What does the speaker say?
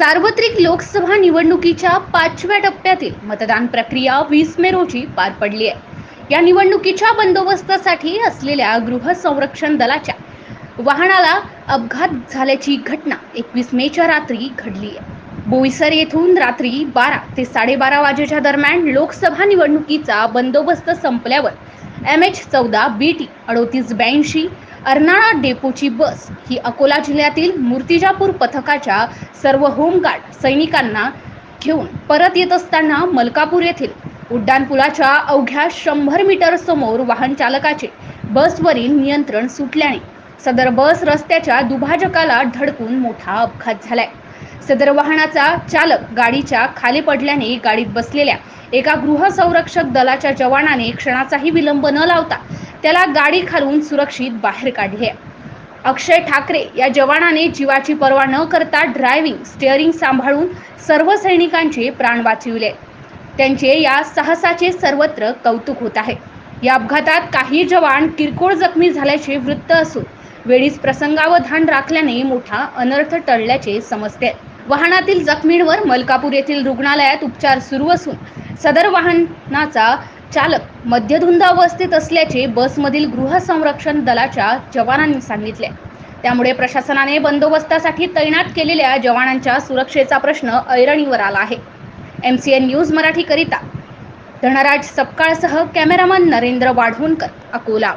सार्वत्रिक लोकसभा निवडणुकीच्या पाचव्या टप्प्यातील मतदान प्रक्रिया वीस मे रोजी पार पडली आहे. या निवडणुकीच्या बंदोबस्तासाठी असलेल्या गृह संरक्षण दलाच्या वाहनाला अपघात झाल्याची घटना एकवीस मेच्या रात्री घडली आहे. बोईसर येथून रात्री बारा ते साडेबारा वाजेच्या दरम्यान लोकसभा निवडणुकीचा बंदोबस्त संपल्यावर एम एच चौदा बी टी अडोतीस ब्याऐंशी अर्नाळा डेपोची बस ही अकोला जिल्ह्यातील मूर्तिजापूर पथकाच्या सर्व होमगार्ड सैनिकांना घेऊन परत येत असताना मलकापूर येथील उड्डाणपुलाच्या अवघ्या शंभर मीटर समोर वाहन चालकाचे बसवरील नियंत्रण सुटल्याने सदर बस रस्त्याच्या दुभाजकाला धडकून मोठा अपघात झालाय. सदर वाहनाचा चालक गाडीच्या खाली पडल्याने गाडीत बसलेल्या एका गृह संरक्षक दलाच्या जवानाने क्षणाचाही विलंब न लावता त्याला गाडी खालून सुरक्षित बाहेर काढले. अक्षय ठाकरे या जवानाने जीवाची पर्वा न करता ड्रायव्हिंग स्टिअरिंग सांभाळून सर्व सैनिकांचे प्राण वाचविले. त्यांचे या साहसाचे सर्वत्र कौतुक होत आहे. या अपघातात काही जवान किरकोळ जखमी झाल्याचे वृत्त असून वेळीच प्रसंगावधान राखल्याने मोठा अनर्थ टळल्याचे समजते. वाहनातील जखमींवर मलकापूर येथील रुग्णालयात उपचार सुरू असून सदर वाहनाचा चालक मद्यधुंद अवस्थेत असल्याचे बसमधील गृह संरक्षण दलाच्या जवानांनी सांगितले. त्यामुळे प्रशासनाने बंदोबस्तासाठी तैनात केलेल्या जवानांच्या सुरक्षेचा प्रश्न ऐरणीवर आला आहे. एम सी एन न्यूज मराठीकरिता. धनराज सपकाळसह कॅमेरामन नरेंद्र वाढवणकर अकोला.